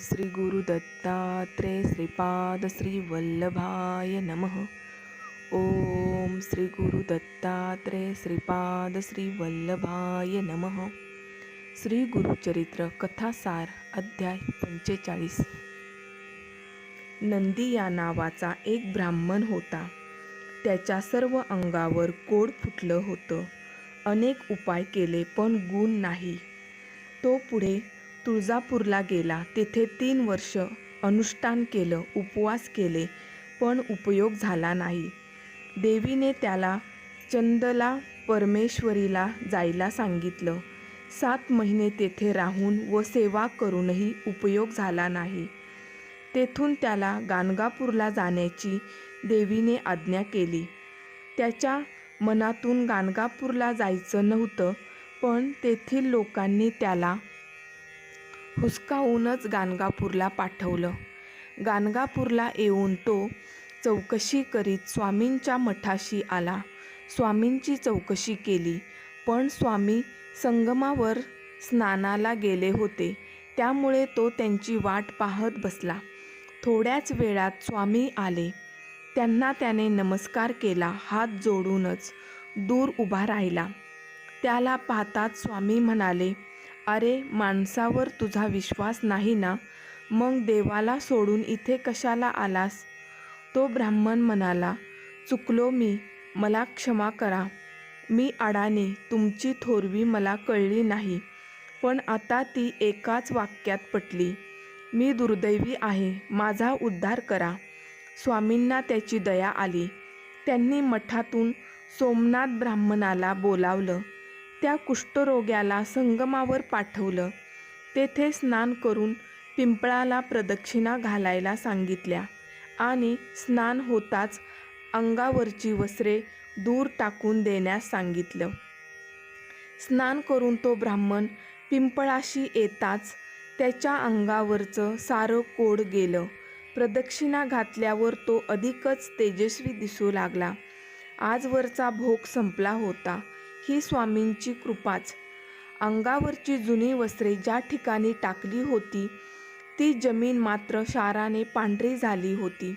श्री गुरुदत्तात्रे श्रीपाद श्री वल्लभाय नमः। ओम श्री गुरुदत्तात्रे श्रीपाद श्री वल्लभाय नमः। श्री गुरुचरित्र कथासार अध्याय पंचेचाळीस। नंदी या नावाचा एक ब्राह्मण होता। त्याच्या सर्व अंगावर कोड फुटलं होतं। अनेक उपाय केले पण गुण नाही। तो पुढे तुळजापूरला गेला. तेथे तीन वर्ष अनुष्ठान केलं उपवास केले पण उपयोग झाला नाही. देवीने त्याला चंदला परमेश्वरीला जायला सांगितलं. सात महिने तेथे राहून व सेवा करूनही उपयोग झाला नाही. तेथून त्याला गाणगापूरला जाण्याची देवीने आज्ञा केली. त्याच्या मनातून गाणगापूरला जायचं नव्हतं पण तेथील लोकांनी त्याला हुसकावूनच गाणगापूरला पाठवलं. गाणगापूरला येऊन तो चौकशी करीत स्वामींच्या मठाशी आला. स्वामींची चौकशी केली पण स्वामी संगमावर स्नानाला गेले होते. त्यामुळे तो त्यांची वाट पाहत बसला. थोड्याच वेळात स्वामी आले. त्यांना त्याने नमस्कार केला हात जोडूनच दूर उभा राहिला. त्याला पाहताच स्वामी म्हणाले अरे माणसावर तुझा विश्वास नाही ना? मग देवाला सोडून इथे कशाला आलास? तो ब्राह्मण म्हणाला चुकलो मी. मला क्षमा करा. मी अडाणी. तुमची थोरवी मला कळली नाही. पण आता ती एकाच वाक्यात पटली. मी दुर्दैवी आहे. माझा उद्धार करा. स्वामींना त्याची दया आली. त्यांनी मठातून सोमनाथ ब्राह्मणाला बोलावलं. त्या कुष्ठरोग्याला संगमावर पाठवलं. तेथे स्नान करून पिंपळाला प्रदक्षिणा घालायला सांगितल्या आणि स्नान होताच अंगावरची वस्त्रे दूर टाकून देण्यास सांगितलं. स्नान करून तो ब्राह्मण पिंपळाशी येताच त्याच्या अंगावरचं सारं कोड गेलं. प्रदक्षिणा घातल्यावर तो अधिकच तेजस्वी दिसू लागला. आजवरचा भोग संपला होता. ही स्वामींची कृपाच. अंगावरची जुनी वस्त्रे ज्या ठिकाणी टाकली होती ती जमीन मात्र शाराने पांढरी झाली होती.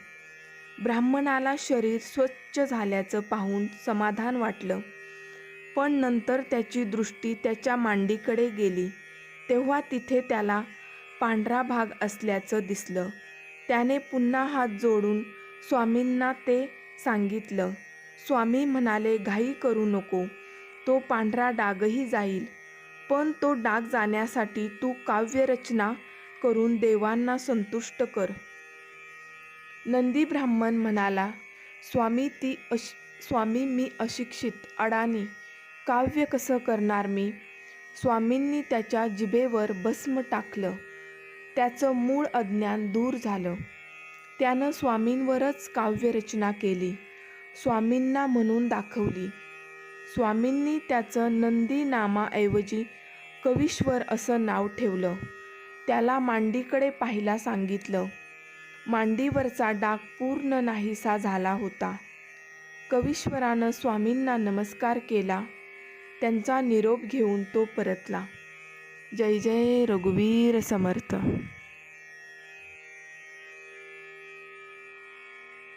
ब्राह्मणाला शरीर स्वच्छ झाल्याचं पाहून समाधान वाटलं. पण नंतर त्याची दृष्टी त्याच्या मांडीकडे गेली. तेव्हा तिथे त्याला पांढरा भाग असल्याचं दिसलं. त्याने पुन्हा हात जोडून स्वामींना ते सांगितलं. स्वामी म्हणाले घाई करू नको. तो पांढरा डागही जाईल. पण तो डाग जाण्यासाठी तू काव्यरचना करून देवांना संतुष्ट कर. नंदी ब्राह्मण म्हणाला स्वामी ती अश स्वामी मी अशिक्षित अडाणी. काव्य कसं करणार मी? स्वामींनी त्याच्या जिभेवर भस्म टाकलं. त्याचं मूळ अज्ञान दूर झालं. त्यानं स्वामींवरच काव्यरचना केली. स्वामींना म्हणून दाखवली. स्वामींनी त्याचं नंदी नामाऐवजी कवीश्वर असं नाव ठेवलं. त्याला मांडीकडे पाहायला सांगितलं. मांडीवरचा डाग पूर्ण नाहीसा झाला होता. कवीश्वरानं स्वामींना नमस्कार केला. त्यांचा निरोप घेऊन तो परतला. जय जय रघुवीर समर्थ.